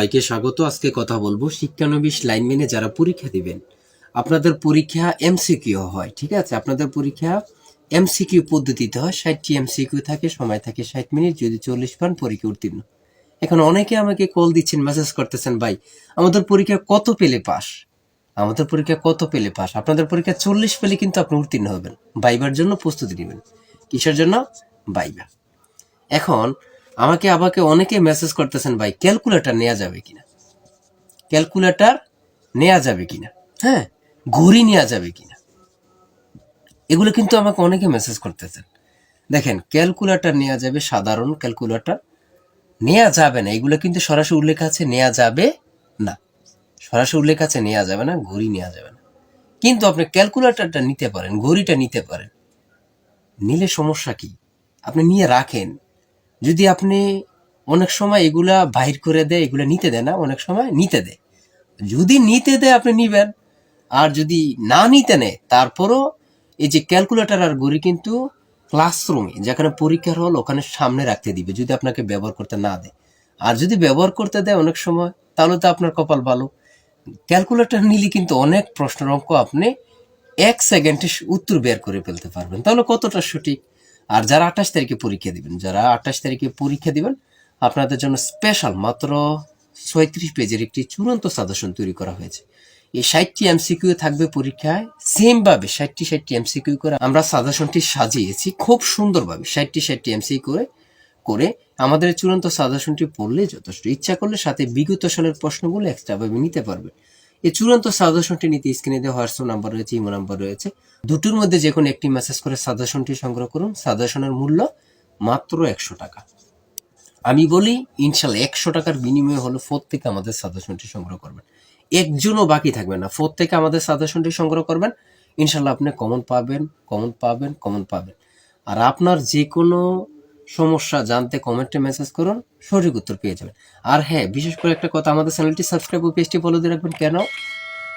সবাইকে স্বাগত। আজকে কথা বলব শিক্ষানবিশ লাইন মেনে যারা পরীক্ষা দিবেন। আপনাদের পরীক্ষা এমসিকিউ হয়, ঠিক আছে? আপনাদের পরীক্ষা এমসিকিউ পদ্ধতিতে হয়, ষাটটি এমসিকিউ থাকে, সময় থাকে ষাট মিনিট, যদি চল্লিশ পান পরীক্ষা উত্তীর্ণ। এখন অনেকে আমাকে কল দিচ্ছেন মেসেজ করতেছেন, ভাই, আমাদের পরীক্ষা কত পেলে পাস? আমাদের পরীক্ষা কত পেলে পাস? আপনাদের পরীক্ষা চল্লিশ পেলে কিন্তু আপনি উত্তীর্ণ হবেন। বাইবার জন্য প্রস্তুতি নেবেন। কিসের জন্য? বাইবা এখন আমাকে আমাকে অনেকে মেসেজ করতেছেন, ভাই ক্যালকুলেটর নেওয়া যাবে কিনা? ক্যালকুলেটর নেওয়া যাবে কিনা? হ্যাঁ ঘড়ি নেওয়া যাবে কিনা? এগুলো কিন্তু আমাকে অনেকে মেসেজ করতেছেন। দেখেন ক্যালকুলেটর নেওয়া যাবে, সাধারণ ক্যালকুলেটর নেওয়া যাবে না। এগুলো কিন্তু সরাসরি উল্লেখ আছে নেওয়া যাবে না। সরাসরি উল্লেখ আছে নেওয়া যাবে না, ঘড়ি নেওয়া যাবে না। কিন্তু আপনি ক্যালকুলেটরটা নিতে পারেন, ঘড়িটা নিতে পারেন। নিলে সমস্যা কি? আপনি নিয়ে রাখেন। যদি আপনি অনেক সময় এগুলা বাহির করে দেয়, এগুলা নিতে দেয় না, অনেক সময় নিতে দেয়। যদি নিতে দেয় আপনি নিবেন, আর যদি না নিতে নেয়, তারপরও এই যে ক্যালকুলেটার আর ঘড়ি কিন্তু ক্লাসরুমে যেখানে পরীক্ষার হল ওখানে সামনে রাখতে দিবে, যদি আপনাকে ব্যবহার করতে না দেয়। আর যদি ব্যবহার করতে দেয় অনেক সময়, তাহলে তো আপনার কপাল ভালো। ক্যালকুলেটার নিলে কিন্তু অনেক প্রশ্নের অঙ্ক আপনি এক সেকেন্ডে উত্তর বের করে ফেলতে পারবেন। তাহলে কতটা সঠিক? আর যারা আঠাশ তারিখে পরীক্ষা দিবেন, যারা আঠাশ তারিখে পরীক্ষা দিবেন, আপনাদের জন্য স্পেশাল মাত্র ছয়ত্রিশ পেজের একটি চূড়ান্ত সাজেশন তৈরি করা হয়েছে। এই ষাটটি এমসিকিউ থাকবে পরীক্ষায় সেম ভাবে ষাটটি ষাটটি এমসিকিউ করে আমরা সাজেশনটি সাজিয়েছি খুব সুন্দরভাবে, ষাটটি ষাটটি এমসি করে করে আমাদের চূড়ান্ত সাজেশনটি পড়লে যথেষ্ট ইচ্ছা করলে সাথে বিগত সালের প্রশ্নগুলো এক্সট্রাভাবে নিতে পারবে এই চূড়ান্ত সাজেশনটি নিতে স্ক্রিনে দেওয়া হোয়াটসঅ্যাপ নাম্বার রয়েছে, ইমো নাম্বার রয়েছে। দুটোর মধ্যে যে কোনো একটি মেসেজ করে সাজেশনটি সংগ্রহ করুন। সাজেশনের মূল্য মাত্র একশো টাকা। আমি বলি ইনশাল্লাহ একশো টাকার বিনিময়ে হলো ফোর থেকে আমাদের সাজেশনটি সংগ্রহ করবেন। একজনও বাকি থাকবে না। ফোর থেকে আমাদের সাজেশনটি সংগ্রহ করবেন। ইনশাল্লাহ আপনি কমন পাবেন কমন পাবেন কমন পাবেন। আর আপনার যে কোনো সমস্যা জানতে কমেন্টে মেসেজ করুন, সঠিক উত্তর পেয়ে যাবেন। আর হ্যাঁ বিশেষ করে একটা কথা, আমাদের চ্যানেলটি সাবস্ক্রাইব ও পেজটি ফলো দিয়ে রাখবেন কেন?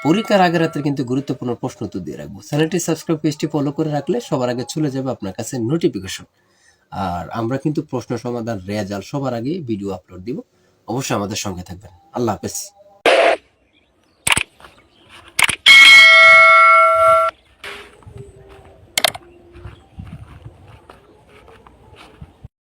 পরীক্ষার আগের রাতে কিন্তু গুরুত্বপূর্ণ প্রশ্ন উত্তর দিয়ে রাখব। চ্যানেলটি সাবস্ক্রাইব পেজটি ফলো করে রাখলে সবার আগে চলে যাবে আপনার কাছে নোটিফিকেশন আর আমরা কিন্তু প্রশ্ন সমাধান রেজাল্ট সবার আগে ভিডিও আপলোড দিব। অবশ্যই আমাদের সঙ্গে থাকবেন। আল্লাহ হাফেজ।